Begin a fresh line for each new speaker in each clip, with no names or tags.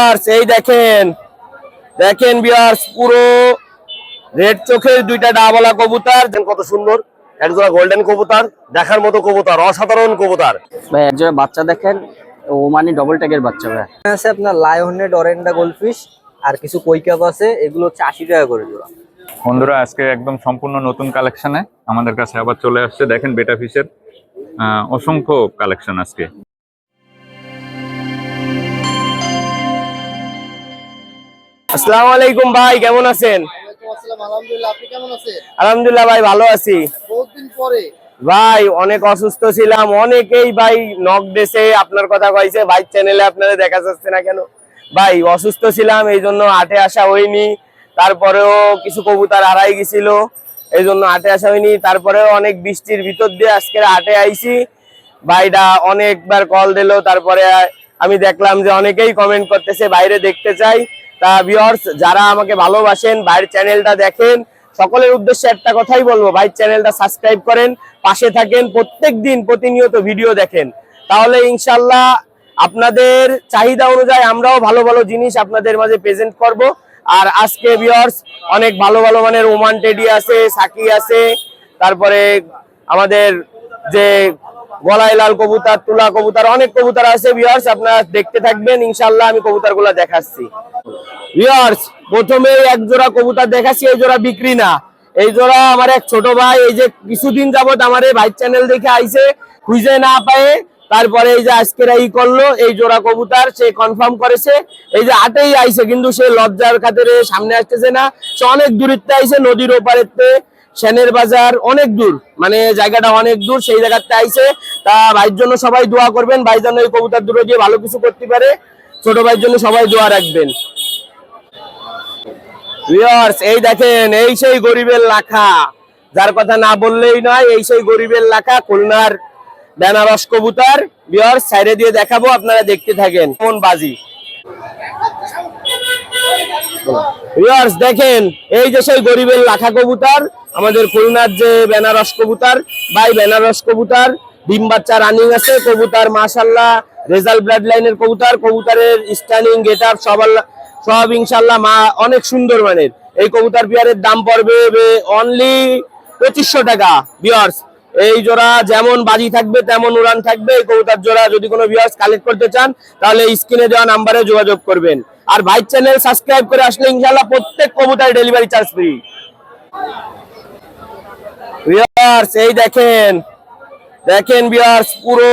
বিয়ার্স এই দেখেন। দেখেন বিয়ার্স পুরো রেড চোখের দুইটা ডাবলা কবুতর। কত সুন্দর। একজোড়া গোল্ডেন কবুতর দেখার মতো কবুতর অসাধারণ কবুতর।
ভাই একজোড়া বাচ্চা দেখেন ও মানে ডবল ট্যাগের বাচ্চা ভাই।
আছে আপনার লায়নের ডরেন্ডা গোল্ডফিশ আর কিছু কই কাপ আছে এগুলো হচ্ছে আশি টাকা করে জোড়া।
বন্ধুরা আজকে একদম সম্পূর্ণ নতুন কালেকশনে আমাদের কাছে আবার চলে আসছে। দেখেন বেটা ফিশের আহ, অসংখ্য কালেকশন আজকে।
আসসালামু আলাইকুম ভাই কেমন আছেন?
আলহামদুলিল্লাহ
ভাই ভালো আছি। ভাই অনেক অসুস্থ ছিলাম অনেকেই ভাই নক দেশে আপনার কথা কইছে ভাই চ্যানেলে আপনারা দেখা যাচ্ছে না কেন? ভাই অসুস্থ ছিলাম এই জন্য আটে আসা হয়নি। তারপরেও কিছু কবুতার হারাই গেছিল এই জন্য আটে আসা হয়নি। তারপরেও অনেক বৃষ্টির ভিতর দিয়ে আজকে হাটে আইছি। ভাইটা অনেকবার কল দিল তারপরে আমি দেখলাম যে অনেকেই কমেন্ট করতেছে বাইরে দেখতে চাই। তা যারা আমাকে ভালোবাসেন বাইরের চ্যানেলটা দেখেন, সকলের উদ্দেশ্যে একটা কথাই বলব ভাই চ্যানেলটা সাবস্ক্রাইব করেন, পাশে থাকেন প্রত্যেক দিন প্রতিনিয়ত ভিডিও দেখেন। তাহলে ইনশাল্লাহ আপনাদের চাহিদা অনুযায়ী আমরাও ভালো ভালো জিনিস আপনাদের মাঝে প্রেজেন্ট করব। আর আজকে ভিউয়ার্স অনেক ভালো ভালো মানের ওমান টেডি আছে সাকি আছে, তারপরে আমাদের যে গলায় লাল কবুতর, তুলা কবুতর, অনেক কবুতর আছে ভিউয়ার্স আপনারা দেখতে থাকবেন ইনশাল্লাহ আমি কবুতরগুলো দেখাচ্ছি। ভিউয়ার্স প্রথমে এক জোড়া কবুতর দেখাচ্ছি, এই জোড়া বিক্রি না। এই জোড়া আমার এক ছোট ভাই, এই যে কিছুদিন যাবত আমার এই ভাই চ্যানেল দেখে আইছে, খুঁজে না পায়ে, তারপরে এই যে আজকের ই করল, এই জোড়া কবুতার, সে কনফার্ম করেছে, এই যে আটেই আইছে, কিন্তু সে লজ্জার খাতিরে সামনে আসতেছে না। সে অনেক দূরিত্বে আইছে, নদীর ওপারেতে সেনের বাজার অনেক দূর মানে জায়গাটা অনেক দূর, সেই জায়গাতে আইছে। তা ভাইয়ের জন্য সবাই দোয়া করবেন, ভাই যেন এই কবুতর দূরে দিয়ে ভালো কিছু করতে পারে। ছোট ভাইয়ের জন্য সবাই দোয়া রাখবেন। এই দেখেন, এই সেই গরিবের লাখা। যার কথা না বললেই নয়, এই সেই গরিবের লাখা, খুলনার বেনারস কবুতর। ভিউয়ার্স সাইডে দিয়ে দেখাবো, আপনারা দেখতে থাকেন। কোন বাজি? দেখেন, এই যে সেই গরিবের লাখা কবুতর, আমাদের খুলনার যে বেনারস কবুতর, ভাই বেনারস কবুতর, ডিম বাচ্চা রানিং আছে, কবুতর মাশাল্লাহ রেজাল্ট ব্লাড লাইনের কবুতর, কবুতরের স্ট্যান্ডিং গেট আপ সব সব ইনশাল্লাহ মা, অনেক সুন্দর মানের। এই কবুতর পিয়ারের দাম পড়বে অনলি পঁচিশশো টাকা বিয়ার্স এই জোড়া যেমন বাজি থাকবে, তেমন উড়ান থাকবে। এই কবুতর জোড়া যদি কোনো ভিউয়ার্স কালেক্ট করতে চান, তাহলে স্ক্রিনে দেওয়া নাম্বারে যোগাযোগ করবেন। আর ভাই চ্যানেল সাবস্ক্রাইব করে আসলে ইনশাল্লাহ প্রত্যেক কবুতর ডেলিভারি চার্জ ফ্রি ভিউয়ার্স এই দেখেন দেখেন ভিউয়ার্স পুরো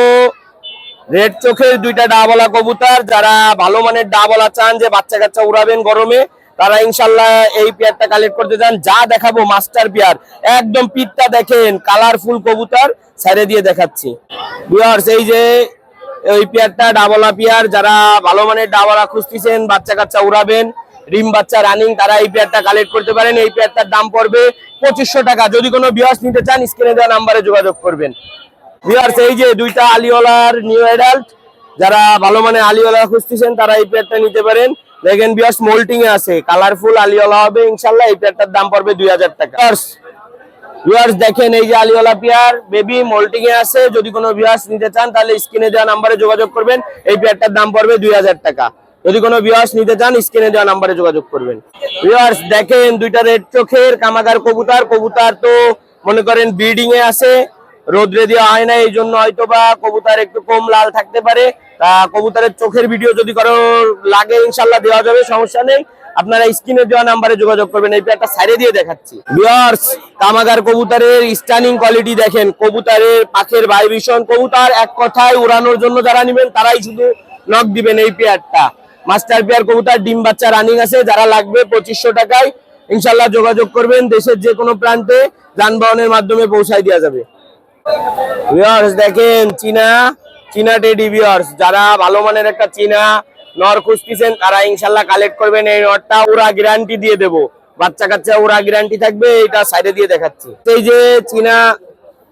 রেড চোখের দুইটা ডাবলা কবুতর। যারা ভালো মানের ডাবলা চান যে বাচ্চা কাচ্চা উড়াবেন গরমে তারা ইনশাল্লাহ এই পেয়ারটা কালেক্ট করতে চান যা দেখাবো মাস্টার পেয়ার, একদম পিঠটা দেখেন কালারফুল কবুতর সাইডে দিয়ে দেখাচ্ছি। ভিউয়ার্স এই যে এই পেয়ারটা ডাবলা পেয়ার, যারা ভালো মানের ডাবলা খুঁজতেছেন, বাচ্চা কাচ্চা উড়াবেন, রিম বাচ্চা রানিং তারা এই পেয়ারটা কালেক্ট করতে পারেন। এই পেয়ারটার দাম পড়বে পঁচিশশো টাকা। যদি কোনো ভিউয়ার্স নিতে চান স্ক্রিনে দেওয়া নাম্বারে যোগাযোগ করবেন। ভিউয়ার্স এই যে দুইটা আলিওলার নিউ অ্যাডাল্ট যারা ভালো মানে আলিওলা খুঁজতেছেন, তারা এই পেয়ারটা নিতে পারেন। দেখেন ভিউয়ার্স মোল্টিং এ আছে। কালারফুল আলিওলা হবে ইনশাল্লাহ এই পেয়ারটার দাম পড়বে দুই হাজার টাকা। দেখেন এই যে আলিওলা পেয়ার বেবি মোল্টিং এ আছে। যদি কোনো ভিউয়ার্স নিতে চান, তাহলে স্ক্রিনে দেওয়া নাম্বারে যোগাযোগ করবেন। এই পেয়ারটার দাম পড়বে দুই হাজার টাকা। যদি কোনো ভিউয়ার্স নিতে চান, স্ক্রিনে দেওয়া নাম্বারে যোগাযোগ করবেন। ভিউয়ার্স দেখেন দুইটা রেড চোখের, কামাগার কবুতর। কবুতর তো মনে করেন ব্রিডিং এ আছে। রোদ্রে দেওয়া হয় না, এই জন্য হয়তো বা কবুতর একটু কম লাল থাকতে পারে। তা কবুতরের চোখের ভিডিও যদি কারও লাগে ইনশাল্লাহ দেওয়া যাবে, সমস্যা নেই। আপনারা স্ক্রিনে দেওয়া নাম্বারে যোগাযোগ করবেন, এই একটা সাইডে দিয়ে দেখাচ্ছি। ভিউয়ার্স কামাগার কবুতরের স্টানিং কোয়ালিটি দেখেন, কবুতরের পাখের ভাইব্রেশন কবুতর এক কথায় উড়ানোর জন্য যারা নেবেন, তারাই শুধু নক দিবেন এই পেয়ারটা। মাস্টার পেয়ার কবুতর, ডিম বাচ্চা রানিং আছে, যারা লাগবে পঁচিশশো টাকায় ইনশাল্লাহ যোগাযোগ করবেন, দেশের যে কোনো প্রান্তে যানবাহনের মাধ্যমে পৌঁছায় দেওয়া যাবে। দেখেন, চীনা চীনা টেডি ভিউয়ার্স যারা ভালো মানের একটা চীনা নর খুঁজতেছেন, তারা ইনশাল্লাহ কালেক্ট করবেন। এই নরটা ওরা গ্যারান্টি দিয়ে দেবো। বাচ্চা কাচ্চা ওরা গ্যারান্টি থাকবে এটা সাইডে দিয়ে দেখাচ্ছি। এই যে চীনা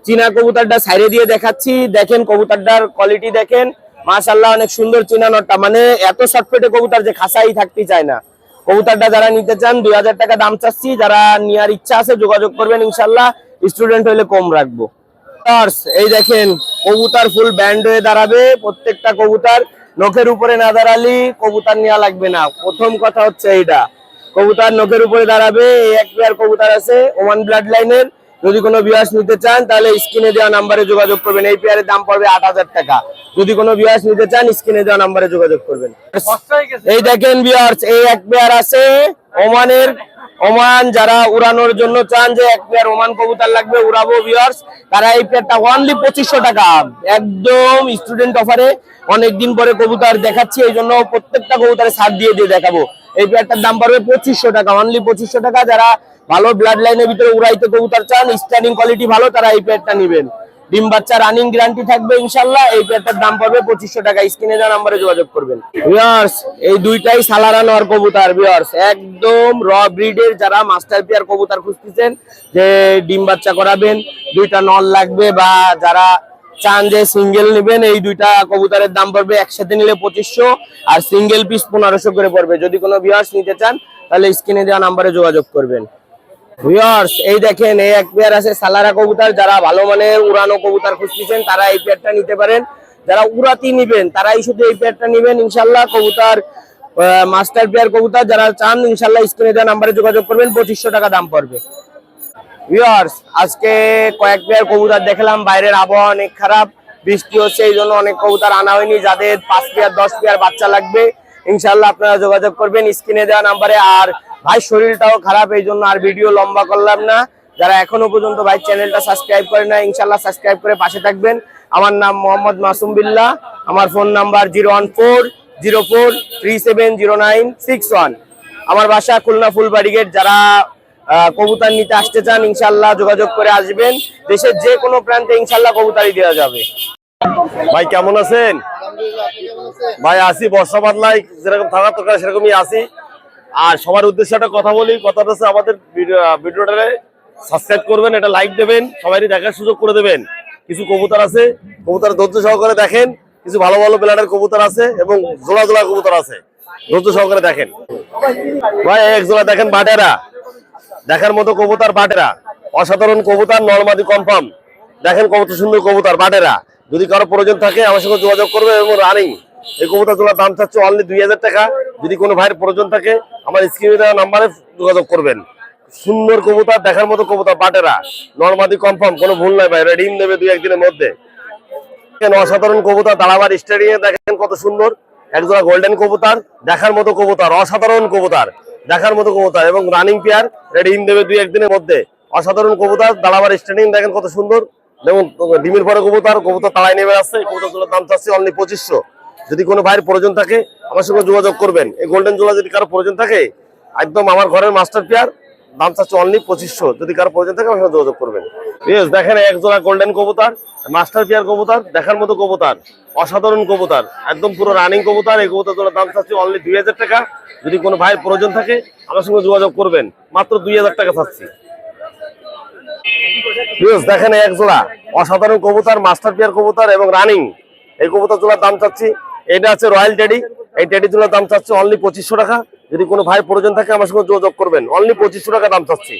চীনা কবুতরটা সাইডে দিয়ে দেখাচ্ছি। দেখেন কবুতরটার কোয়ালিটি দেখেন। মাশাল্লাহ অনেক সুন্দর চীনা নটটা মানে এত শর্টফেটে কবুতর যে খাসাই থাকতে চায় না। কবুতরটা যারা নিতে চান, দুই হাজার টাকা দাম চাচ্ছি। যারা নেওয়ার ইচ্ছা আছে, যোগাযোগ করবেন ইনশাল্লাহ স্টুডেন্ট হইলে কম রাখব। Stars, এই দেখেন কবুতর ফুল ব্যান্ড হয়ে দাঁড়াবে প্রত্যেকটা কবুতর। নখের উপরে না দাঁড়ালি কবুতর নেওয়া লাগবে না। প্রথম কথা হচ্ছে এইটা। কবুতর নখের উপরে দাঁড়াবে এই এক পেয়ার কবুতর আছে ওমান ব্লাড লাইনের যদি কোনো বিয়াস নিতে চান তাহলে স্ক্রিনে দেওয়া নাম্বারে যোগাযোগ করবেন। এই পেয়ারের দাম পড়বে আট হাজার টাকা। যদি কোনো বিয়াস নিতে চান স্ক্রিনে দেওয়া নাম্বারে যোগাযোগ করবেন। এই দেখেন বিয়ার্স এই এক পেয়ার আছে ওমানের ওমান যারা উড়ানোর জন্য চান যে এক পেয়ার ওমান কবুতর লাগবে, উড়াবো বিয়ার্স তারা এই পেয়ারটা অনলি পঁচিশশো টাকা। একদম স্টুডেন্ট অফারে অনেকদিন পরে কবুতর দেখাচ্ছি, এই জন্য প্রত্যেকটা কবুতরে ছাড় দিয়ে দিয়ে দেখাবো। এই পেয়ারটার দাম পড়বে পঁচিশশো টাকা অনলি পঁচিশশো টাকা। যারা ভালো ব্লাড লাইনের ভিতরে উড়াইতে কবুতর চান স্ট্যান্ডিং কোয়ালিটি ভালো, তারা এই পেয়ারটা নেবেন। ডিম বাচ্চা রানিং গ্যারান্টি থাকবে ইনশাল্লাহ এই পেয়ারটার দাম পড়বে পঁচিশশো টাকা। স্ক্রিনে দেওয়া নাম্বারে যোগাযোগ করবেন। ভিউয়ার্স এই দুইটাই সালারানো আর কবুতর ভিউয়ার্স একদম র ব্রিডের যারা মাস্টার পেয়ার কবুতর খুঁজতেছেন, যে ডিম বাচ্চা করাবেন, দুইটা নল লাগবে বা যারা চান যে সিঙ্গেল নেবেন, এই দুইটা কবুতরের দাম পড়বে একসাথে নিলে পঁচিশশো, আর সিঙ্গেল পিস পনেরোশো করে পড়বে। যদি কোনো ভিউয়ার্স নিতে চান, তাহলে স্ক্রিনে দেওয়া নাম্বারে যোগাযোগ করবেন। ভিউয়ার্স এই দেখেন, এই এক পেয়ার আছে সালারা কবুতর। যারা ভালো মানের উড়ানো কবুতর খুঁজতেছেন, তারা এই পেয়ারটা নিতে পারেন। যারা উড়াতি নিবেন, তারাই শুধু এই পেয়ারটা নিবেন। ইনশাল্লাহ কবুতর মাস্টার পেয়ার কবুতর, যারা চান ইনশাল্লাহ স্ক্রিনে দেওয়া নাম্বারে যোগাযোগ করবেন, পঁচিশশো টাকা দাম পড়বে। ভিউয়ার্স আজকে কয়েক পেয়ার কবুতর দেখলাম, বাইরের আবহাওয়া অনেক খারাপ, বৃষ্টি হচ্ছে, এই জন্য অনেক কবুতর আনা হয়নি। যাদের পাঁচ পেয়ার দশ পেয়ার বাচ্চা লাগবে ইনশাল্লাহ আপনারা যোগাযোগ করবেন, স্ক্রিনে দেওয়া নাম্বারে। আর ভাই শরীরটাও খারাপ এই জন্য আর ভিডিও লম্বা করলাম না। যারা এখনও পর্যন্ত ভাই চ্যানেলটা সাবস্ক্রাইব করে না ইনশাল্লাহ সাবস্ক্রাইব করে পাশে থাকবেন। আমার নাম মোহাম্মদ মাসুম বিল্লাহ আমার phone number zero one four zero four three seven zero nine six one আমার বাসা খুলনা ফুলবাড়ি গেট যারা কবুতর নিতে আসতে চান ইনশাল্লাহ যোগাযোগ করে আসবেন। দেশের যে কোনো প্রান্তে ইনশাল্লাহ কবুতারই দেওয়া যাবে।
ভাই কেমন আছেন?
কেমন আছেন?
ভাই আসি বর্ষা বাদলায় যেরকম থাকার দরকার সেরকমই আসি। আর সবার উদ্দেশ্যে একটা কথা বলি, কথাটা হচ্ছে আমাদের ভিডিও- ভিডিওটারে সাবস্ক্রাইব করবেন, এটা লাইক দেবেন সবাই দেখার সুযোগ করে দেবেন। কিছু কবুতর আছে, কবুতর ধৈর্য সহকারে দেখেন, কিছু ভালো ভালো প্লেয়ারের কবুতর আছে এবং জোড়া জোড়া কবুতর আছে। ধৈর্য সহকারে দেখেন। ভাই, এক জোড়া দেখেন বাটেরা। দেখার মতো কবুতর বাটেরা। অসাধারণ কবুতর নর্মাদি কনফার্ম দেখেন কত সুন্দর কবুতর, বাটেরা। যদি কারও প্রয়োজন থাকে, আমার সঙ্গে যোগাযোগ করবে এবং রানিং এই কবুতর জোড়ার দাম চাচ্ছে অনলি দুই হাজার টাকা। যদি কোনো ভাইয়ের প্রয়োজন থাকে, আমার স্ক্রিনে দেওয়া নাম্বারে যোগাযোগ করবেন। সুন্দর কবুতর, দেখার মতো কবুতর, বাটেরা। নর্মাদি কনফার্ম কোনো ভুল নাই ভাই এটা ডিম দেবে দুই একদিনের মধ্যে। অসাধারণ কবুতর দাঁড়াবার স্টেডিয়ামে দেখেন কত সুন্দর। একজোড়া গোল্ডেন কবুতর, দেখার মতো কবুতর, অসাধারণ কবুতর, দেখার মতো কবুতর এবং রানিং পেয়ার রেডি ইন দেবে দুই একদিনের মধ্যে। অসাধারণ কবুতর দাঁড়াবার স্টেডিয়াম দেখেন কত সুন্দর। যেমন ডিমের পরে কবুতর কবুতর তাড়াই নেমে আসছে, কবুতরগুলোর দাম চাচ্ছে অনলি পঁচিশশো। যদি কোনো ভাইয়ের প্রয়োজন থাকে, আমার সঙ্গে যোগাযোগ করবেন। এই গোল্ডেন জোড়া যদি কারও প্রয়োজন থাকে, একদম আমার ঘরের মাস্টার পেয়ার দাম চাচ্ছে অনলি পঁচিশশো। যদি কারও প্রয়োজন থাকে, আমার সঙ্গে যোগাযোগ করবেন। ইয়েস দেখেন এক জোড়া গোল্ডেন কবুতার মাস্টার পেয়ার কবুতর, দেখার মতো কবুতার, অসাধারণ কবুতার, একদম পুরো রানিং কবুতর। এই কবুতর জোড়ার দাম চাচ্ছে অনলি দুই হাজার টাকা। যদি কোনো ভাইয়ের প্রয়োজন থাকে, আমার সঙ্গে যোগাযোগ করবেন। মাত্র দুই হাজার টাকা চাচ্ছি। দেখেন এক জোড়া অসাধারণ কবুতার মাস্টার পেয়ার কবুতর এবং রানিং এই কবুতর জোড়ার দাম চাচ্ছি এটা আছে রয়্যাল টেডি। এই টেডি জোড়ার দাম চাচ্ছি অনলি পঁচিশশো টাকা। যদি কোনো ভাই প্রয়োজন থাকে আমার সঙ্গে যোগাযোগ করবেন। অনলি পঁচিশশো টাকা দাম চাচ্ছি।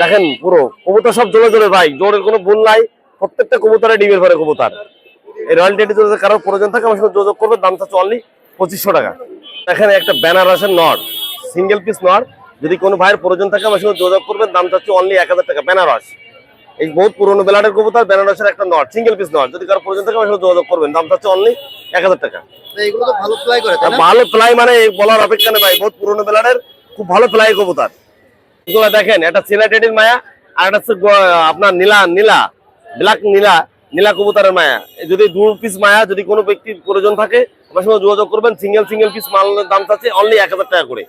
দেখেন পুরো কবুতর সব জোরে জোরে ভাই জোরের কোনো ভুল নাই। প্রত্যেকটা কবুতরে ডিমের পরে কবুতর। এই রয়্যাল টেডি জোড়া কারোর প্রয়োজন থাকে আমার সঙ্গে যোগাযোগ করবে দাম চাচ্ছে অনলি পঁচিশশো টাকা। দেখেন একটা ব্যানার আছে নট সিঙ্গেল পিস নট যদি কোনো ভাইয়ের প্রয়োজন থাকে আমার সঙ্গে যোগাযোগ করবেন, দাম চাচ্ছে অনলি এক হাজার টাকা বেনারস এই বহুত পুরোনো বেলাটের কবুতর বেনারসের একটা নট সিঙ্গেল পিস নট যদি কারও প্রয়োজন থাকে আমার সঙ্গে যোগাযোগ করবেন, দাম চাচ্ছে অনলি এক হাজার টাকা।
ভালো
প্লাই মানে বলার অপেক্ষা নেই ভাই বহুত পুরোনো খুব ভালো প্লাই কবুতর। এগুলো দেখেন সিলেটেডির মায়া আর একটা হচ্ছে আপনার নীলা নীলা ব্ল্যাক নীলা নীলা কবুতরের মায়া। যদি দু পিস মায়া যদি কোনো ব্যক্তির প্রয়োজন থাকে আমার সঙ্গে যোগাযোগ করবেন সিঙ্গেল সিঙ্গেল পিস মালের দাম চাচ্ছে অনলি এক হাজার টাকা করে।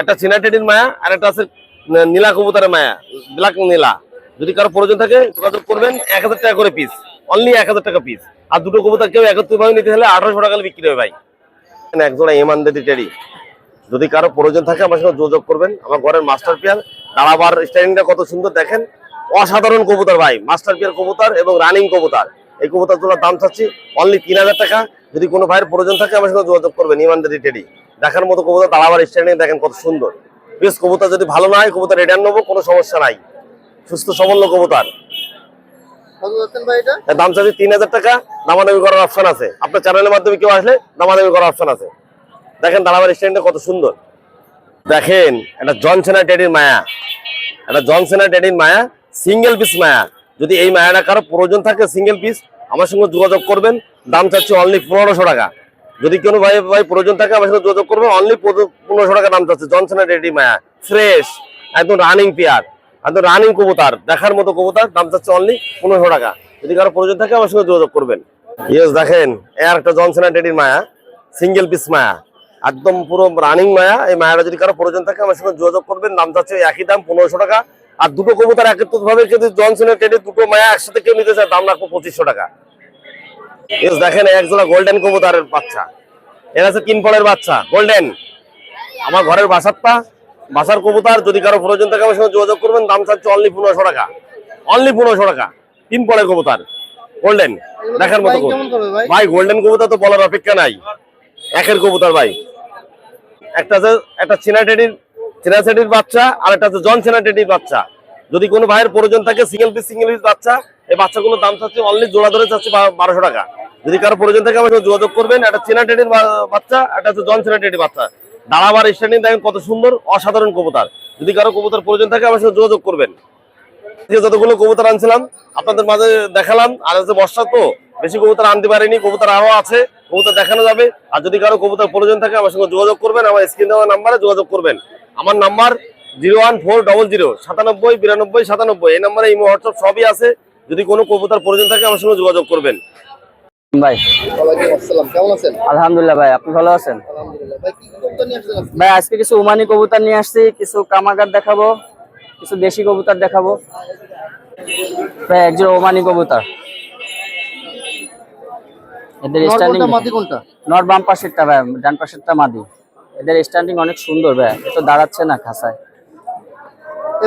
একটা সিনাটেডির মায়া আর একটা আছে নীলা কবুতরের মায়া ব্ল্যাক নীলা। যদি কারও প্রয়োজন থাকে যোগাযোগ করবেন এক হাজার টাকা করে পিস অনলি এক হাজার টাকা পিস আর দুটো কবুতর কেউ একত্রিত ভাবে নিতে হলে আঠারোশো টাকা বিক্রি হবে ভাই। এক এমান দেদি যদি কারও প্রয়োজন থাকে আমার সঙ্গে যোগাযোগ করবেন। আমার ঘরের মাস্টার পিয়ার দাঁড়াবার স্টাইলিংটা কত সুন্দর দেখেন। অসাধারণ কবুতর ভাই মাস্টার পিয়ার কবুতর এবং রানিং কবুতর। এই কবুতর তোলার দাম চাচ্ছি অনলি তিন হাজার টাকা। যদি কোনো ভাইয়ের প্রয়োজন থাকে আমার সঙ্গে যোগাযোগ করবেন ইমান দেদি টেডি দেখার মতো কবুতর, দাঁড়াবার স্ট্যান্ডিং দেখেন কত সুন্দর। বেশ, কবুতর যদি ভালো না হয়, কবুতর রিটার্ন নেব, কোনো সমস্যা নাই। সুস্থ সবল কবুতর
কত যাচ্ছেন ভাই এটা
এর দাম চাচ্ছি তিন হাজার টাকা। দামাদামি করার অপশন আছে। আপনার চ্যানেলের মাধ্যমে কেউ আসলে দামাদামি করার অপশন আছে। দেখেন দাঁড়াবার স্ট্যান্ডটা কত সুন্দর। দেখেন একটা জনসেনা টেডির মায়া। একটা জনসেনা টেডির মায়া সিঙ্গেল পিস মায়া। যদি এই মায়াটা কারও প্রয়োজন থাকে সিঙ্গেল পিস আমার সঙ্গে যোগাযোগ করবেন। দাম চাচ্ছি অনলি পনেরোশো টাকা। যদি কোনো ভাই ভাই প্রয়োজন থাকে, আমার সঙ্গে যোগাযোগ করবেন। অনলি পনেরোশো টাকা দাম চাচ্ছে জনসেনা টেডি মায়া। ফ্রেশ একদম রানিং পেয়ার একদম রানিং কবুতার, দেখার মতো কবুতার, দাম চাচ্ছে অনলি পনেরোশো টাকা। যদি কারও প্রয়োজন থাকে আমার সঙ্গে যোগাযোগ করবেন। ইয়েস দেখেন, এ আর একটা জনসেনা টেডির মায়া সিঙ্গেল পিস মায়া, একদম পুরো রানিং মায়া। এই মায়াটা যদি কারও প্রয়োজন থাকে আমার সঙ্গে যোগাযোগ করবেন। দাম চাচ্ছে একই দাম, পনেরোশো টাকা। আর দুটো কবুতর একত্রিত ভাবে যদি জনসনের টেডি দুটো মায়া একসাথে কেউ নিতে চায়, দাম রাখব পঁচিশশো টাকা। ইয়েস দেখেন একজোড়া গোল্ডেন কবুতরের বাচ্চা। এর আছে তিন পলের বাচ্চা গোল্ডেন আমার ঘরের বাসারটা বাসার কবুতর যদি কারও প্রয়োজন থাকে আমার সঙ্গে যোগাযোগ করবেন। দাম চাচ্ছে অনলি পনেরোশো টাকা। অনলি পনেরোশো টাকা। তিন পলের কবুতর। গোল্ডেন দেখার মতো
ভাই
গোল্ডেন কবুতর তো বলার অপেক্ষা নাই। একের কবুতর ভাই। একটা আছে একটা চীনা টেডির চীনা টেডির বাচ্চা আর একটা আছে জন চীনা টেডির বাচ্চা। যদি কোনো ভাইয়ের প্রয়োজন থাকে সিঙ্গেল পিস সিঙ্গেল পিস বাচ্চা এই বাচ্চাগুলোর দাম চাচ্ছে অনলি জোড়া ধরে চাচ্ছে বারোশো টাকা। যদি কারও প্রয়োজন থাকে আমার সঙ্গে যোগাযোগ করবেন। একটা চীনা টেডির বাচ্চা একটা হচ্ছে জন চীনা টেডির বাচ্চা। দাঁড়াবার স্ট্যান্ডিং দেখেন কত সুন্দর, অসাধারণ কবুতর। যদি কারও কবুতর প্রয়োজন থাকে আমার সঙ্গে যোগাযোগ করবেন। যতগুলো কবুতর আনছিলাম, আপনাদের মাঝে দেখালাম, আর হচ্ছে বর্ষা তো, বেশি কবুতর আনতে পারিনি, কবুতর আরও আছে, কবুতর দেখানো যাবে। আর যদি কারও কবুতর প্রয়োজন থাকে আমার সঙ্গে যোগাযোগ করবেন, আমার স্ক্রিন দেওয়া নাম্বারে যোগাযোগ করবেন। আমার number zero one four double zero, সাতানব্বই, বিরানব্বই, সাতানব্বই, এই নাম্বারে ইমো, হোয়াটসঅ্যাপ সবই আছে। যদি কোনো কবুতর প্রয়োজন থাকে আমার সঙ্গে যোগাযোগ করবেন।
ভাই।
কেমন আছেন?
আলহামদুলিল্লাহ ভাই আপনি ভালো আছেন?
ভাই আজকে?
কিছু ওমানি কবুতর নিয়ে আসছি কিছু কামাগার দেখাবো কিছু দেশি কবুতর দেখাবো। ভাই একজন ওমানি কবুতর। এদের
নর
স্ট্যান্ডিং
কোনটা?
নর বাম পাশেরটা ভাই ডান পাশেরটা মাদি। এদের স্ট্যান্ডিং অনেক সুন্দর ভাই এ তো দাঁড়াচ্ছে না খাসায়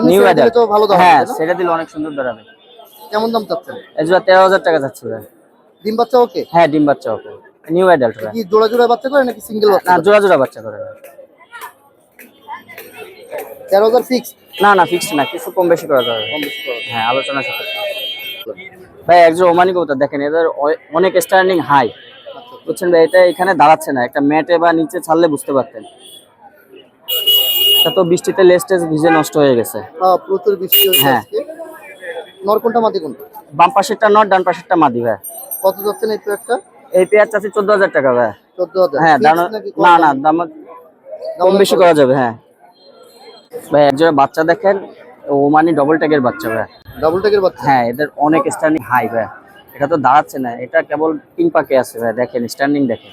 নিউ হ্যাঁ? সেটা দিলে অনেক সুন্দর দাঁড়াবে।
কেমন দাম চাচ্ছেন?
তেরো হাজার টাকা যাচ্ছে ভাই।
ডিম বাচ্চা ওকে?
হ্যাঁ ডিম বাচ্চা ওকে। নিউ অ্যাডাল্ট
কি জোড়া জোড়া বাচ্চা করে নাকি সিঙ্গেল বাচ্চা
না জোড়া জোড়া বাচ্চা করে।
তেরো হাজার ফিক্স
না না ফিক্সড না কিছু কম বেশি করা যাবে। হ্যাঁ আলোচনা সাপেক্ষে। ভাই একজন ওমানি কবুতর দেখেন এদের অনেক স্ট্যান্ডিং হাই বুঝছেন ভাই এটা এখানে দাঁড়াচ্ছে না। একটা ম্যাটে বা নিচে ছাড়লে বুঝতে পারতেন। তো বৃষ্টিতে লেস্টেজ ভিজে নষ্ট হয়ে গেছে।
হ্যাঁ প্রচুর বৃষ্টি হয়েছে
হ্যাঁ।
নর কোনটা মাদি কোনটা?
বাম পাশেরটা নট ডান পাশেরটা মাদি ভাই।
কত যাচ্ছেন এই পেয়ারটা?
এই পেঁয়াজ চাচ্ছি চোদ্দ হাজার টাকা ভাই।
চোদ্দ হাজার
হ্যাঁ না না
দাম?
কম বেশি করা যাবে হ্যাঁ। ভাই একজন বাচ্চা দেখেন ওমানি ডবল ট্যাগের বাচ্চা ভাই।
ডাবল টেকের বাচ্চা?
হ্যাঁ এদের অনেক স্ট্যান্ডিং হাই ভাই। এটা তো দাঁড়াচ্ছে না এটা কেবল তিন পাকে আছে ভাই। দেখেন স্ট্যান্ডিং দেখেন।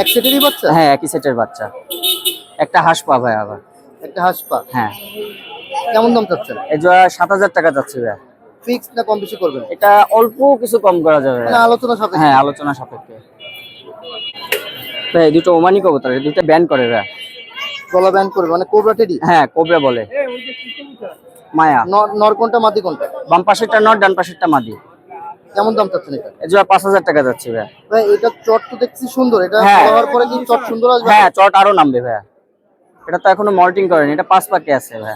এক সেটেরই বাচ্চা?
হ্যাঁ একই সেটের বাচ্চা। একটা হাঁস পা ভাই আবার।
একটা হাঁস পা?
হ্যাঁ।
কেমন দাম চাচ্ছেন?
এই জোড়া সাত হাজার টাকা যাচ্ছে ভাই।
ফিক্স না কম বেশি করবেন?
এটা অল্প কিছু কম করা যাবে।
মানে আলোচনা সাথে
হ্যাঁ আলোচনা সাপেক্ষে। ভাই দুটো ওমানি কবুতর দুটো ব্যান করে ভাই।
গলা ব্যান্ড করবে মানে কোবরা টেডি?
হ্যাঁ কোবরা বলে। মায়া।
নর- নর কোনটা মাদি কোনটা?
বাম পাশেরটা নট ডান পাশেরটা মাদি।
কেমন দাম চাচ্ছেন এটা?
এই জোড়া পাঁচ হাজার টাকা যাচ্ছে ভাই।
ভাই এটা চট তো দেখছি সুন্দর এটা
হ্যাঁ।
হওয়ার পরে কি চট সুন্দর আসবে?
হ্যাঁ চট আরও নামবে ভাই। এটা তো এখনও মল্টিং করেনি এটা পাঁচ পাকে আছে ভাই।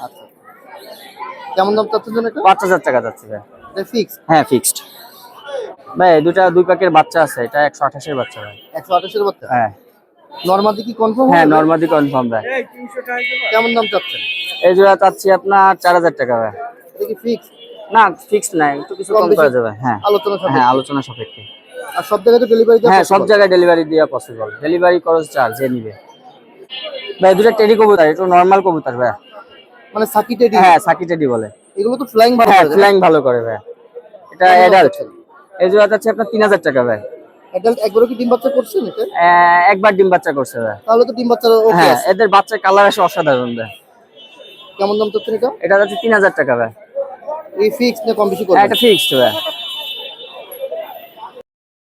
কেমন দাম চাচ্ছেন জন্য এটা?
পাঁচ হাজার টাকা যাচ্ছে ভাই।
এটা ফিক্স
হ্যাঁ ফিক্সড ভাই দুটা দুই পাকের বাচ্চা আছে এটা একশো আঠাশের বাচ্চা ভাই।
একশো আঠাশের বাচ্চা?
হ্যাঁ।
নর্মাদি কি কনফার্ম
হ্যাঁ নর্মাদি কনফার্ম ভাই।
কেমন দাম চাচ্ছেন?
এই জোড়া চাচ্ছি আপনার চার হাজার টাকা ভাই।
এটা কি ফিক্স
না ফিক্সড নাই একটু কিছু
কম
করা যাবে হ্যাঁ।
আলোচনা সাথে
হ্যাঁ আলোচনা সাপেক্ষে।
আর সব জায়গায় তো ডেলিভারি
হ্যাঁ সব জায়গায় ডেলিভারি দেওয়া পসিবল ডেলিভারি খরচ চার্জ যে নিবে। ভাই দুটা টেডি কবুতর একটু নর্মাল কবুতর ভাই।
মানে সাকি টেডি?
হ্যাঁ সাকি টেডি বলে।
এগুলো তো ফ্লাইং ভালো
হ্যাঁ
করে
ফ্লাইং ভালো করে ভাই। এটা অ্যাডাল্ট এই জোড়া চাচ্ছি আপনার তিন হাজার টাকা ভাই।
অ্যাডাল্ট একবারও কি ডিম বাচ্চা করছেন এটা
আহ, একবার ডিম বাচ্চা করছে ভাই।
তাহলে তো ডিম বাচ্চা ওকে
হ্যাঁ এদের বাচ্চার কালার আসে অসাধারণ ভাই।
কেমন দাম চাচ্ছেন এটা?
এটা তিন হাজার টাকা ভাই।
এই ফিক্স না কম বেশি
হ্যাঁ
করবেন
এটা ফিক্সড ভাই।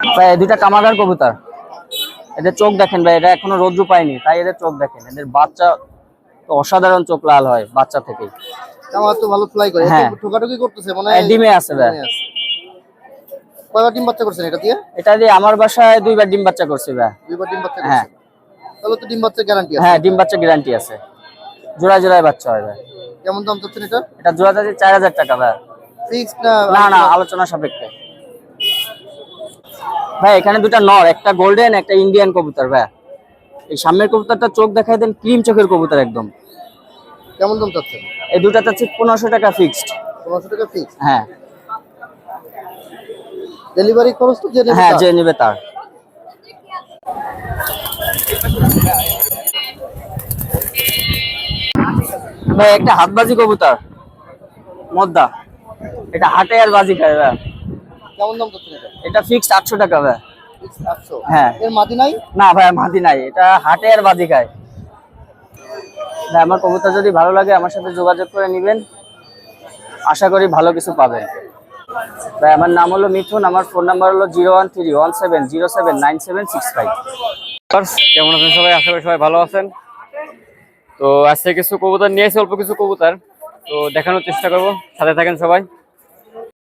ভাই এই দুটা কামাগার কবুতর। এদের চোখ দেখেন ভাই এটা এখনও রোদ্রু পায়নি তাই এদের চোখ দেখেন। এদের বাচ্চা অসাধারণ চোখ লাল হয় বাচ্চা থেকেই।
আমার তো ভালো ফ্লাই করে।
হ্যাঁ।
ঠোকাঠুকি করতেছে মানে
হ্যাঁ, ডিমে আছে ভাই।
ডিমে কয়বার ডিম বাচ্চা করছেন এটা দিয়ে?
এটা দিয়ে আমার বাসায় দুইবার ডিম বাচ্চা করছি ভাই।
দুইবার ডিম বাচ্চা
হ্যাঁ।
তাহলে তো ডিম বাচ্চা গ্যারান্টি আছে।
হ্যাঁ ডিম বাচ্চা গ্যারান্টি আছে। জোড়ায় জোড়ায় বাচ্চা হয় ভাই।
কেমন দাম চাচ্ছেন এটা?
এটা জোড়া যাচ্ছে চার হাজার টাকা ভাই।
ফিক্স না
না না আলোচনা সাপেক্ষে।
ভাই এখানে দুটা নর একটা গোল্ডেন একটা ইন্ডিয়ান কবুতর ভাই। এই সামনের কবুতরটা চোখ দেখাই দেন ক্রিম চোখের কবুতর একদম।
কেমন দাম চাচ্ছেন?
এই দুটা চাচ্ছি পনেরোশো টাকা ফিক্সড
পনেরোশো টাকা ফিক্স
হ্যাঁ।
ডেলিভারি খরচ তো যে
হ্যাঁ। যে নেবে তার। ভাই একটা হাতবাজি কবুতর। মদ্দা। এটা হাটে আর বাজি খায় ভাই।
কেমন দাম এটা?
ফিক্সড আটশো টাকা ভাই।
Fixed 800
হ্যাঁ।
এর মাদি নাই?
না ভাই মাদি নাই। এটা হাটে আর বাজি খায়। ভাই আমার কবুতর যদি ভালো লাগে আমার সাথে যোগাযোগ করে নেবেন। আশা করি ভালো কিছু পাবেন। ভাই আমার নাম হলো মিথুন আমার ফোন নাম্বার হলো zero one three one seven zero seven nine seven six five.
কেমন আছেন সবাই? আশা করি সবাই ভালো আছেন। তো আজকে কিছু কবুতর নিয়ে এসে অল্প কিছু কবুতর। তো দেখানোর চেষ্টা করব। সাথে থাকেন সবাই।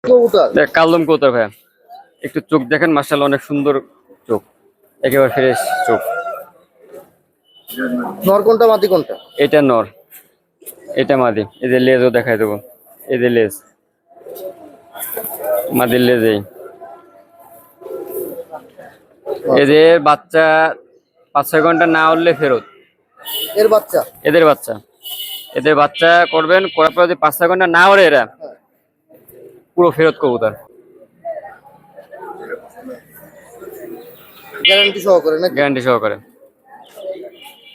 কবুতর?
কালদম কবুতর ভাইয়া। একটু চোখ দেখেন মার্শাল অনেক সুন্দর চোখ। একেবারে ফ্রেশ চোখ।
নর কোনটা মাদি কোনটা?
এটা নর। এটা মাদি। এদের লেজও দেখাই দেবো। এদের লেজ। মাদির লেজ এই এদের বাচ্চা পাঁচ ছয় ঘণ্টা না উঠলে ফেরত।
এর বাচ্চা?
এদের বাচ্চা। এদের বাচ্চা করবেন করার পর যদি পাঁচ ছয় ঘণ্টা না ওরে এরা পুরো ফেরত কবুতর।
গ্যারান্টি সহকারে নাকি?
গ্যারান্টি সহকারে।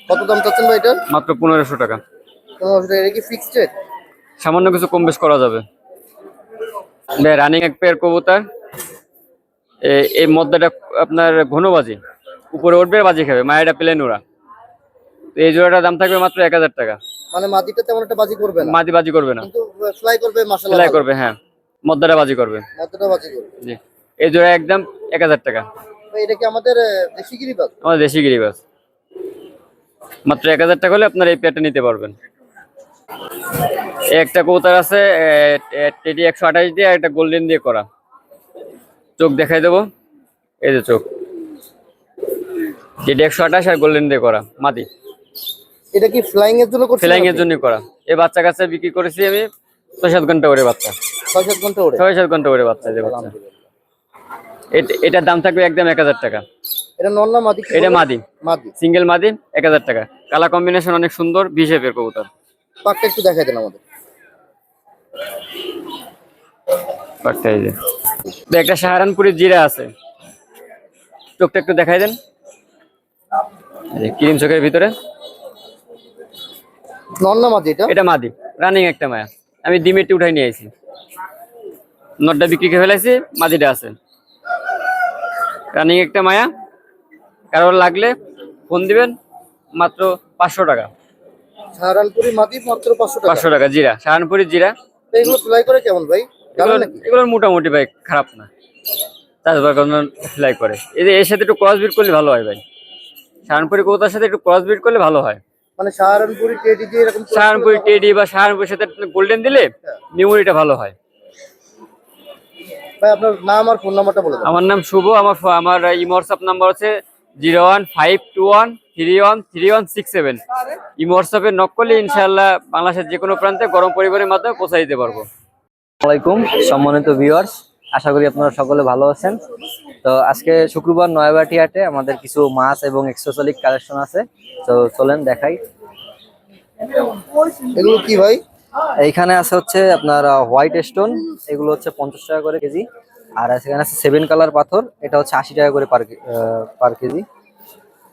কত দাম চাচ্ছেন ভাই এটা?
মাত্র পনেরোশো টাকা।
পনেরোশো টাকা এটা কি ফিক্সড রেট
সামান্য কিছু কম বেশ করা যাবে। রানিং এক পেয়ার কবুতর। এই মদ্দাটা আপনার ঘনবাজি। উপরে উঠবে বাজি খাবে। মায়েরা প্লেন ওরা। এই জোড়াটার দাম থাকবে মাত্র এক হাজার টাকা।
মানে মাদিটা তেমন একটা বাজি করবে না?
মাদি বাজি করবে না।
কিন্তু ফ্লাই করবে মাশাআল্লাহ।
সেলাই করবে হ্যাঁ। মদ্দাটা বাজি করবে।
বাজি করবে।
জি। এই জোড়া একদম এক হাজার টাকা।
এটা কি আমাদের দেশি গিরিবাজ?
আমাদের দেশি মাত্র এক হাজার টাকা হলে আপনার এই পেয়ারটা নিতে পারবেন। একটা কৌতার আছে একশো আঠাশ দিয়ে একটা গোল্ডেন দিয়ে করা। চোখ দেখাই দেবো। এই যে চোখ। টেডি একশো আঠাশ আর গোল্ডেন দিয়ে করা মাটি।
এটা কি ফ্লাইং এর জন্য
ফ্লাইং এর জন্য করা। এই বাচ্চা কাছে বিক্রি করেছি আমি ছয় সাত ঘণ্টা করে বাচ্চা।
ছয় সাত ঘণ্টা ওড়ে
ছয় সাত ঘণ্টা করে বাচ্চা যে বাচ্চা। এট- এটার দাম থাকবে একদম এক হাজার টাকা।
এটা নর না মাদি?
এটা? মাদি।
মাদি।
সিঙ্গেল মাদি এক হাজার টাকা। কালা কম্বিনেশন অনেক সুন্দর ভি শেপের কবুতর।
পাকটা একটু দেখাই দেন আমাদের।
পাটটা এই যে। একটা সাহারানপুরের জিরা আছে। চোখটা একটু দেখাই দেন। এই ক্রিম চোখের ভিতরে।
নর না মাদি এটা?
এটা মাদি। রানিং একটা মায়া। আমি ডিমেরটি উঠাই নিয়ে আইছি। নটটা বিক্রি করে ফেলাইছি মাদিটা আছে। রানিং একটা মায়া। কারোর লাগলে ফোন দিবেন মাত্র পাঁচশো টাকা।
সাহারানপুরি মাদি মাত্র পাঁচশো টাকা।
পাঁচশো টাকা জিরা সাহারানপুরের জিরা।
এগুলো ফ্লাই করে কেমন ভাই?
এগুলোর মোটামুটি ভাই খারাপ না। ফ্লাই করে। এই এর সাথে একটু ক্রস বিট করলে ভালো হয় ভাই। সাহারানপুরি সাথে একটু ক্রস বিট করলে ভালো হয়।
মানে সাহারানপুরি টেডি দিয়ে এরকম
সাহারানপুরি টেডি বা সাহারানপুরের সাথে গোল্ডেন দিলে মেমোরিটা ভালো হয়।
ভাই আপনার নাম আর ফোন নাম্বারটা বলে
আমার নাম শুভ আমার আমার হোয়াটসঅ্যাপ নাম্বার হচ্ছে zero one five two one three one three one six seven. Imo হোয়াটসঅ্যাপে নক করলে ইনশাল্লাহ বাংলাদেশের যে কোনো প্রান্তে গরম পরিবারের মাধ্যমে পৌঁছে দিতে পারব।
আসসালামাইকুম সম্মানিত ভিউয়ার্স আশা করি আপনারা সকলে ভালো আছেন। তো আজকে শুক্রবার নয়াবাটি হাটে আমাদের কিছু মাছ এবং এক্সেসরিক কালেকশন আছে। তো চলেন দেখাই।
এগুলো কি ভাই?
এইখানে আছে হচ্ছে আপনার হোয়াইট স্টোন এগুলো হচ্ছে পঞ্চাশ টাকা করে কেজি। আর সেখানে আছে সেভেন কালার পাথর, এটা হচ্ছে আশি টাকা করে পার পার কেজি।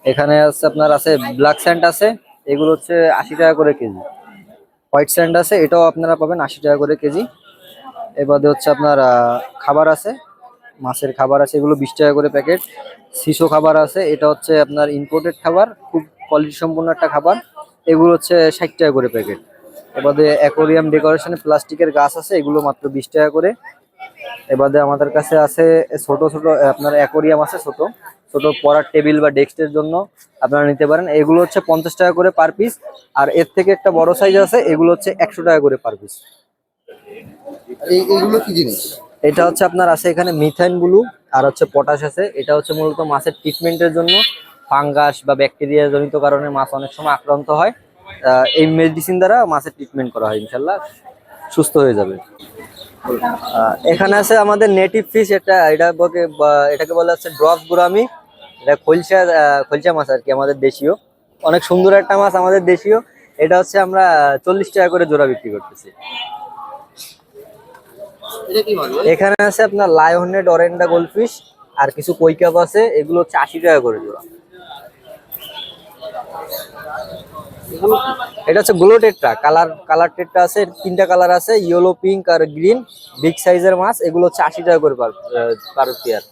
এখানে আছে আপনার, আছে ব্ল্যাক স্যান্ড আছে, এগুলো হচ্ছে আশি টাকা করে কেজি। হোয়াইট স্যান্ড আছে, এটাও আপনারা পাবেন আশি টাকা করে কেজি। এবারে হচ্ছে আপনার খাবার আছে, মাছের খাবার আছে, এগুলো বিশ টাকা করে প্যাকেট। শিশু খাবার আছে, এটা হচ্ছে আপনার ইম্পোর্টেড খাবার, খুব কোয়ালিটি সম্পূর্ণ একটা খাবার। এগুলো হচ্ছে ষাট টাকা করে প্যাকেট। এবারে অ্যাকোরিয়াম ডেকোরেশনে প্লাস্টিকের গাছ আছে এগুলো মাত্র বিশ টাকা করে। এবারে আমাদের কাছে আছে ছোট ছোট আপনার অ্যাকোরিয়াম আছে ছোট। ছোট পড়ার টেবিল বা ডেস্কের জন্য আপনারা নিতে পারেন। এগুলো হচ্ছে পঞ্চাশ টাকা করে পার পিস আর এর থেকে একটা বড় সাইজ আছে এগুলো হচ্ছে একশো টাকা করে পার পিস
এইগুলো কি জিনিস?
এটা হচ্ছে আপনার আছে এখানে মিথাইন ব্লু আর হচ্ছে পটাশ আছে। এটা হচ্ছে মূলত মাছের ট্রিটমেন্টের জন্য। ফাঙ্গাস বা ব্যাকটেরিয়া জনিত কারণে মাছ অনেক সময় আক্রান্ত হয়। এই মেডিসিন দ্বারা মাছের ট্রিটমেন্ট করা হয় ইনশাল্লাহ সুস্থ হয়ে যাবে। এখানে আছে আমাদের নেটিভ ফিশ এটা এটা এটাকে বলা হচ্ছে ড্রপ গুরামি এটা খলসা খলসা মাছ আর কি আমাদের দেশীয়। অনেক সুন্দর একটা মাছ আমাদের দেশীয়। এটা হচ্ছে আমরা চল্লিশ টাকা করে জোড়া বিক্রি করতেছি? এখানে আছে আপনার লায়নের অরেন্ডা গোল্ডফিশ আর কিছু কই কাপ আছে এগুলো হচ্ছে আশি টাকা করে জোড়া। এটা হচ্ছে glow tetra colour colour tetra আছে তিনটা কালার আছে ইয়েলো পিঙ্ক আর গ্রিন। বিগ সাইজের মাছ এগুলো হচ্ছে আশি টাকা করে পার পেয়ার।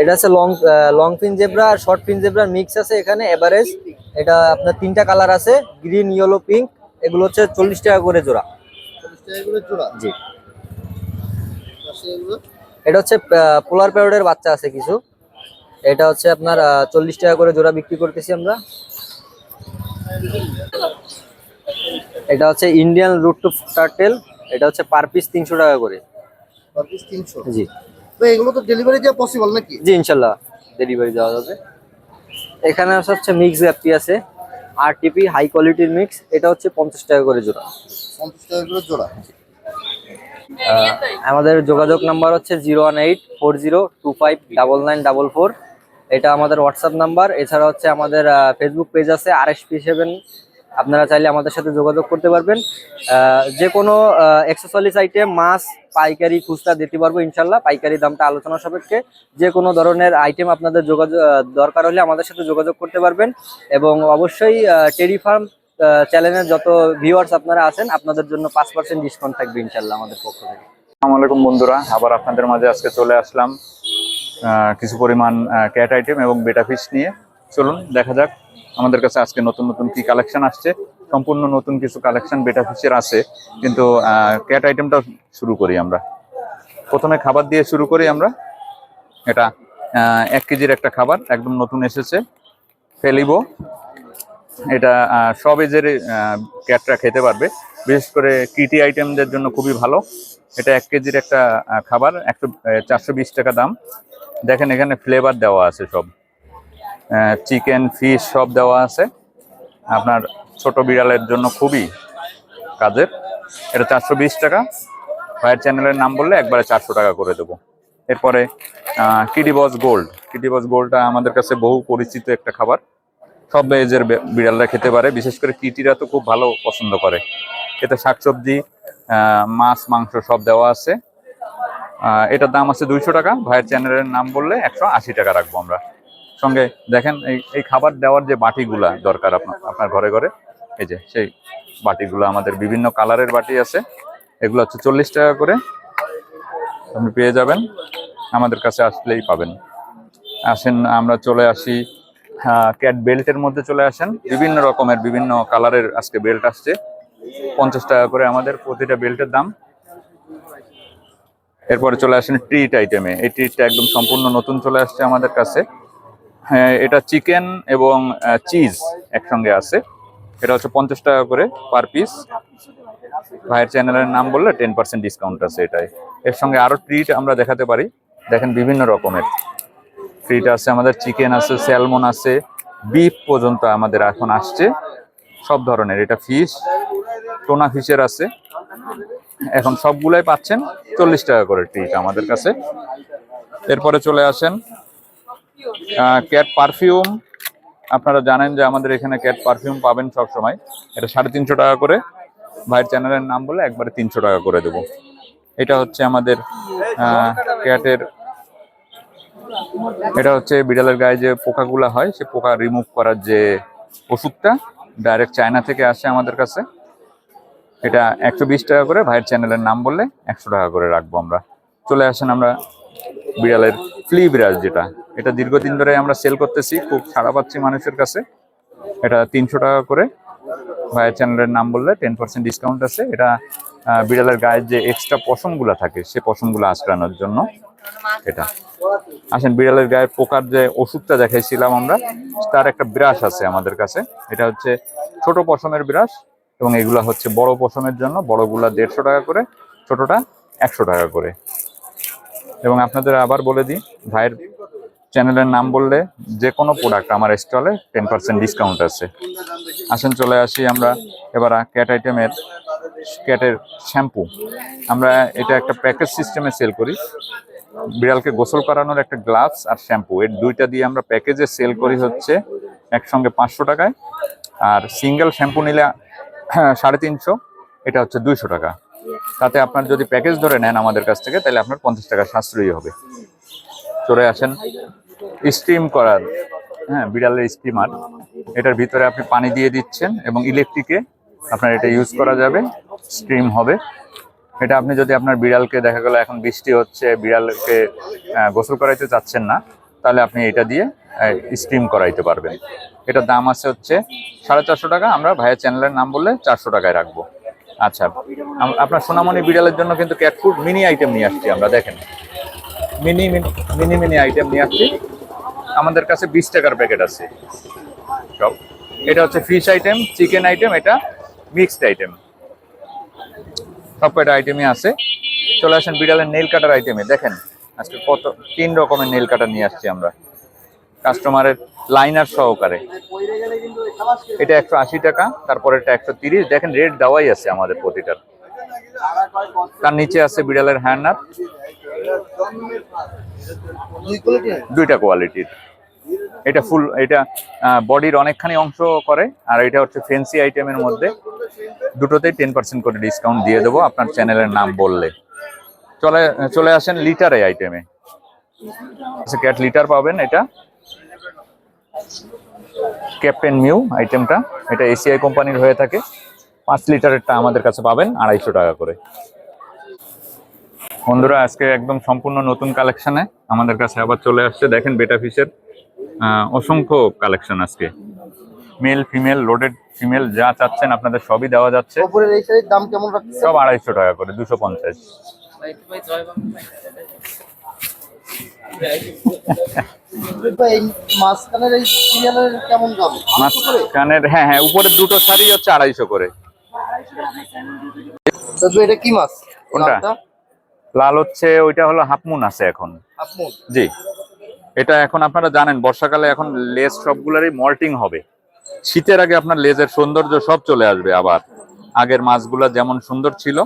এটা আছে লং লং পিন জেব্রা আর শর্ট পিন জেব্রার মিক্স আছে এখানে এভারেজ। এটা আপনার তিনটা কালার আছে গ্রিন ইয়েলো পিঙ্ক। এগুলো হচ্ছে চল্লিশ টাকা করে জোড়া।
চল্লিশ টাকা করে জোড়া?
জি। এটা হচ্ছে পোলার প্যারোডের বাচ্চা আছে কিছু। এটা হচ্ছে আপনার চল্লিশ টাকা করে জোড়া বিক্রি করতেছি আমরা। এটা হচ্ছে ইন্ডিয়ান রুট টু টার্টেল এটা হচ্ছে পার পিস তিনশো টাকা করে।
পার পিস তিনশো?
জি।
তো এগুলো তো ডেলিভারি দেওয়া পসিবল নাকি?
জি ইনশাল্লাহ ডেলিভারি দেওয়া যাবে। এখানে হচ্ছে মিক্স গ্যাপটি আছে। আর টিপি হাই কোয়ালিটির মিক্স এটা হচ্ছে পঞ্চাশ টাকা করে জোড়া।
পঞ্চাশ টাকা করে জোড়া?
আমাদের যোগাযোগ নাম্বার হচ্ছে zero one eight four zero two five double nine double four এটা আমাদের হোয়াটসঅ্যাপ নাম্বার এছাড়া হচ্ছে আমাদের ফেসবুক পেজ আছে আর এস পি সেভেন আপনারা চাইলে আমাদের সাথে যোগাযোগ করতে পারবেন। যে কোনো এক্সেসরিজ আইটেম মাছ, পাইকারি, খুচরা দিতে পারব ইনশাল্লাহ পাইকারি দামটা আলোচনা সাপেক্ষে যে কোনো ধরনের আইটেম আপনাদের যোগাযোগ দরকার হলে আমাদের সাথে যোগাযোগ করতে পারবেন। এবং অবশ্যই টেরি ফার্ম চ্যানেলের যত ভিউয়ার্স আপনারা আছেন, আপনাদের জন্য পাঁচ পার্সেন্ট ডিসকাউন্ট থাকবে ইনশাল্লাহ আমাদের পক্ষ থেকে।
আসসালামু আলাইকুম বন্ধুরা, আবার আপনাদের মাঝে আজকে চলে আসলাম। কিছু পরিমাণ ক্যাট আইটেম এবং বেটা ফিশ নিয়ে। চলুন, দেখা যাক। আমাদের কাছে আজকে নতুন নতুন কি কালেকশন আসছে। সম্পূর্ণ নতুন কিছু কালেকশন বেটা ফিশের আছে। কিন্তু ক্যাট আইটেমটা শুরু করি আমরা। প্রথমে খাবার দিয়ে শুরু করি আমরা। এটা এক কেজির একটা খাবার, একদম নতুন এসেছে। ফেলিবো। এটা সব এজের ক্যাটরা খেতে পারবে। বিশেষ করে কিটি আইটেমদের জন্য খুবই ভালো। এটা এক কেজির একটা খাবার, একশো চারশো টাকা দাম। দেখেন এখানে ফ্লেভার দেওয়া আছে সব। চিকেন ফিশ সব দেওয়া আছে। আপনার ছোট বিড়ালের জন্য খুবই কাজের। এটা চারশো বিশ টাকা। ভাইয়ের চ্যানেলের নাম বললে একবারে চারশো টাকা করে দেবো। এরপরে কিডিবস গোল্ড কিডিবস গোল্ডটা আমাদের কাছে বহু পরিচিত একটা খাবার। সব এজের বিড়ালরা খেতে পারে। বিশেষ করে কিটিরা তো খুব ভালো পছন্দ করে। এতে শাকসবজি মাছ, মাংস সব দেওয়া আছে। এটার দাম আছে দুইশো টাকা। ভাইয়ের চ্যানেলের নাম বললে একশো আশি টাকা রাখব আমরা। সঙ্গে দেখেন এই এই খাবার দেওয়ার যে বাটিগুলা দরকার আপনার আপনার ঘরে ঘরে, এই যে সেই বাটিগুলো আমাদের বিভিন্ন কালারের বাটি আছে। এগুলো হচ্ছে চল্লিশ টাকা করে। আপনি পেয়ে যাবেন। আমাদের কাছে আসলেই পাবেন। আসেন, আমরা চলে আসি। ক্যাট বেল্টের মধ্যে চলে আসেন। বিভিন্ন রকমের বিভিন্ন কালারের আজকে বেল্ট আসছে। পঞ্চাশ টাকা করে আমাদের প্রতিটা বেল্টের দাম। এরপরে চলে আসেন ট্রিট আইটেমে এই ট্রিটটা একদম সম্পূর্ণ নতুন চলে আসছে আমাদের কাছে। হ্যাঁ এটা চিকেন এবং চিজ একসঙ্গে আছে। এটা হচ্ছে পঞ্চাশ টাকা করে পার পিস ভাইয়ের চ্যানেলের নাম বললে টেন পার্সেন্ট ডিসকাউন্ট আছে এটাই। এর সঙ্গে আরও ট্রিট আমরা দেখাতে পারি। দেখেন বিভিন্ন রকমের। ট্রিট আছে আমাদের চিকেন আছে স্যালমন আছে বিফ পর্যন্ত আমাদের এখন আসছে। সব ধরনের। এটা ফিশ টোনা ফিশের আছে। এখন সবগুলাই পাচ্ছেন চল্লিশ টাকা করে ট্রিট আমাদের কাছে। এরপরে চলে আসেন ক্যাট পারফিউম। আপনারা জানেন যে আমাদের এখানে ক্যাট পারফিউম পাবেন সব সময় এটা সাড়ে তিনশো টাকা করে। ভাইয়ের চ্যানেলের নাম বলে একবারে তিনশো টাকা করে দেবো। এটা হচ্ছে আমাদের ক্যাটের, এটা হচ্ছে বিড়ালের গায়ে যে পোকাগুলা হয়, সে পোকা রিমুভ করার যে ওষুধটা ডাইরেক্ট চায়না থেকে আসে আমাদের কাছে। এটা একশো বিশ টাকা করে ভাইয়ের চ্যানেলের নাম বললে একশো টাকা করে রাখব আমরা। চলে আসেন আমরা বিড়ালের ফ্লি বিড়াল যেটা। এটা দীর্ঘদিন ধরে আমরা সেল করতেছি, খুব ছাড়া পাচ্ছি মানুষের কাছে। এটা তিনশো টাকা করে। ভাইয়ের চ্যানেলের নাম বললে টেন পার্সেন্ট ডিসকাউন্ট আছে। এটা বিড়ালের গায়ের যে এক্সট্রা পশমগুলো থাকে, সে পশমগুলো আঁচড়ানোর জন্য এটা। আসেন, বিড়ালের গায়ে পোকার যে ওষুধটা দেখাইছিলাম আমরা, তার একটা ব্রাশ আছে আমাদের কাছে। এটা হচ্ছে ছোট পশমের ব্রাশ। এবং এগুলা হচ্ছে বড় পশমের জন্য, বড়গুলা দেড়শো টাকা করে, ছোটটা একশো টাকা করে। এবং আপনাদের আবার বলে দিই, ভাইয়ের চ্যানেলের নাম বললে যে কোনো প্রোডাক্ট আমার স্টলে টেন পার্সেন্ট ডিসকাউন্ট আছে। আসেন, চলে আসি আমরা এবার ক্যাট আইটেমের ক্যাটের শ্যাম্পু আমরা এটা একটা প্যাকেজ সিস্টেমে সেল করি। বিড়ালকে গোসল করানোর একটা গ্লাভস আর শ্যাম্পু এর দুইটা দিয়ে আমরা প্যাকেজে সেল করি হচ্ছে একসঙ্গে পাঁচশো টাকায়। আর সিঙ্গেল শ্যাম্পু নিলে হ্যাঁ, সাড়ে তিনশো। এটা হচ্ছে দুইশো টাকা। তাতে আপনার যদি প্যাকেজ ধরে নেন আমাদের কাছ থেকে তাহলে আপনার পঞ্চাশ টাকা সাশ্রয়ী হবে। চলে আসেন। স্টিম করার হ্যাঁ বিড়ালের স্টিমার এটার ভিতরে আপনি পানি দিয়ে দিচ্ছেন এবং ইলেকট্রিকে আপনার এটা ইউজ করা যাবে। স্ট্রিম হবে। এটা আপনি যদি আপনার বিড়ালকে দেখা গেল এখন বৃষ্টি হচ্ছে বিড়ালকে গোসল করাইতে চাচ্ছেন না তাহলে আপনি এটা দিয়ে স্টিম করাইতে পারবেন। এটার দাম আছে হচ্ছে সাড়ে চারশো টাকা। আমরা ভাইয়ের চ্যানেলের নাম বললে চারশো টাকায় রাখব। আচ্ছা আপনার সোনামণি বিড়ালের জন্য কিন্তু ক্যাটফুড মিনি আইটেম নিয়ে আসছি আমরা, দেখেন। মিনি মিনি মিনি আইটেম নিয়ে আসছি। আমাদের কাছে বিশ টাকার প্যাকেট আছে। সব। এটা হচ্ছে ফিশ আইটেম চিকেন আইটেম এটা মিক্সড আইটেম সব কয়টা আইটেমই আছে। চলে আসেন বিড়ালের নেল কাটার আইটেমে দেখেন, আজকে কত তিন রকমের নেল কাটার নিয়ে আসছি আমরা। কাস্টমারের লাইনার সহকারে। এটা একশো আশি টাকা তারপরে এটা একশো তিরিশ। দেখেন রেট দেওয়াই আছে আমাদের প্রতিটার। তার নিচে আছে বিড়ালের হ্যান্ডার
দুই
দুইটা কোয়ালিটির। এটা ফুল এটা বডির অনেকখানি অংশ করে আর এটা হচ্ছে ফেন্সি আইটেমের মধ্যে। দুটোতেই টেন পার্সেন্ট করে ডিসকাউন্ট দিয়ে দেবো আপনার চ্যানেলের নাম বললে। চলে চলে আসেন লিটারে আইটেমে আচ্ছা ক্যাট লিটার পাবেন এটা। ক্যাপ্টেন মিউ আইটেমটা এটা এসিআই কোম্পানির হয়ে থাকে। পাঁচ লিটারেরটা আমাদের কাছে পাবেন আড়াইশো টাকা করে। বন্ধুরা আজকে একদম সম্পূর্ণ নতুন কালেকশনে আমাদের কাছে আবার চলে আসছে। দেখেন বেটা ফিশের অসংখ্য কালেকশন আজকে। মেল ফিমেল লোডেড ফিমেল যা চাচ্ছেন আপনাদের সবই দেওয়া যাচ্ছে।
দাম কেমন
সব আড়াইশো টাকা করে দুশো পঞ্চাশ।
মাঝখানের
হ্যাঁ হ্যাঁ উপরের দুটো শাড়ি হচ্ছে আড়াইশো করে।
এটা কি মাছ?
কোনটা? লাল হচ্ছে ওইটা হলো হাফমুন আছে এখন। জি। এটা এখন আপনারা জানেন বর্ষাকালে এখন লেজ সবগুলারই মল্টিং হবে। শীতের আগে আপনার লেজের সৌন্দর্য সব চলে আসবে আবার। আগের মাছগুলা যেমন সুন্দর ছিল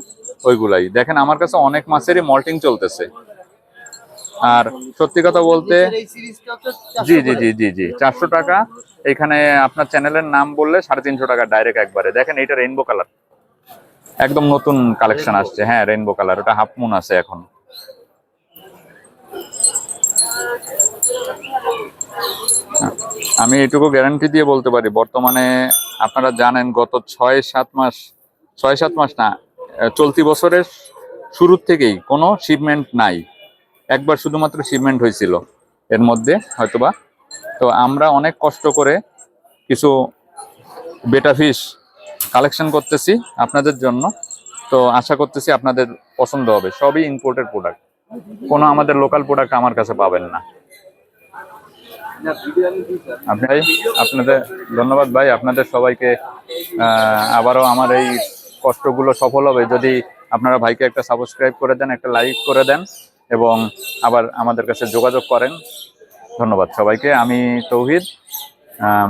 ওইগুলাই। দেখেন আমার কাছে অনেক মাছেরই মল্টিং চলতেছে। আর সত্যি কথা বলতে জি জি জি জি জি চারশো টাকা। এখানে আপনার চ্যানেলের নাম বললে সাড়ে তিনশো টাকা ডাইরেক্ট একবারে। দেখেন এটা রেইনবো কালার একদম নতুন কালেকশন আসছে। হ্যাঁ রেইনবো কালার ওটা হাফ মুন আছে এখন। আমি এটুকু গ্যারান্টি দিয়ে বলতে পারি বর্তমানে আপনারা জানেন গত ছয় সাত মাস ছয় সাত মাস না চলতি বছরের শুরুর থেকেই কোনো শিপমেন্ট নাই। একবার শুধুমাত্র শিপমেন্ট হয়েছিল এর মধ্যে হয়তোবা। তো আমরা অনেক কষ্ট করে কিছু বেটা ফিশ কালেকশন করতেছি আপনাদের জন্য। তো আশা করতেছি আপনাদের পছন্দ হবে। সবই ইম্পোর্টেড প্রোডাক্ট কোনো আমাদের লোকাল প্রোডাক্ট আমার কাছে পাবেন না। ভাই আপনাদের ধন্যবাদ ভাই। আপনাদের সবাইকে আবারও আমার এই কষ্টগুলো সফল হবে। যদি আপনারা ভাইকে একটা সাবস্ক্রাইব করে দেন, একটা লাইক করে দেন এবং আবার আমাদের কাছে যোগাযোগ করেন। ধন্যবাদ সবাইকে। আমি তৌহিদ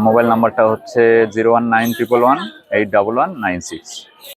মোবাইল নাম্বারটা হচ্ছে zero one nine triple one eight double one nine six.